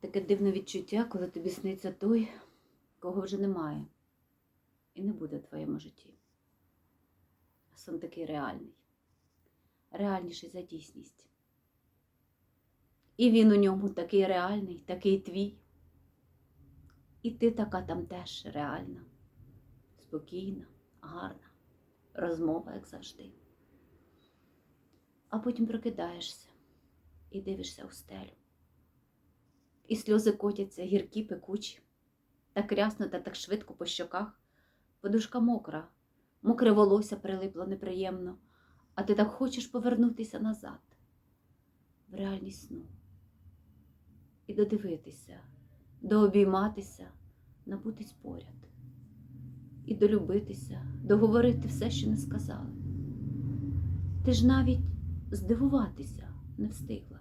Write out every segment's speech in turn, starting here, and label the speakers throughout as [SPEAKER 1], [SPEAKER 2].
[SPEAKER 1] Таке дивне відчуття, коли тобі сниться той, кого вже немає, і не буде в твоєму житті. Сон такий реальний, реальніший за дійсність. І він у ньому такий реальний, такий твій. І ти така там теж реальна, спокійна, гарна, розмова, як завжди. А потім прокидаєшся і дивишся у стелю. І сльози котяться, гіркі, пекучі, так рясно та так швидко по щоках. Подушка мокра, мокре волосся прилипло неприємно, а ти так хочеш повернутися назад, в реальність сну. І додивитися, дообійматися, набутись поряд. І долюбитися, договорити все, що не сказали. Ти ж навіть здивуватися не встигла.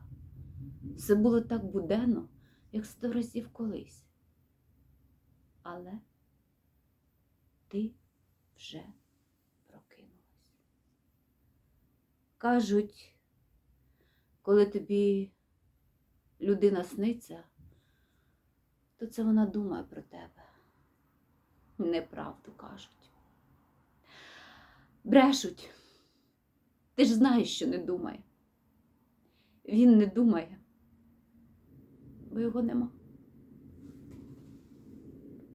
[SPEAKER 1] Все було так буденно, як сто разів колись. Але ти вже прокинулась. Кажуть, коли тобі людина сниться, то це вона думає про тебе. Неправду кажуть. Брешуть. Ти ж знаєш, що не думає. Він не думає, бо його нема.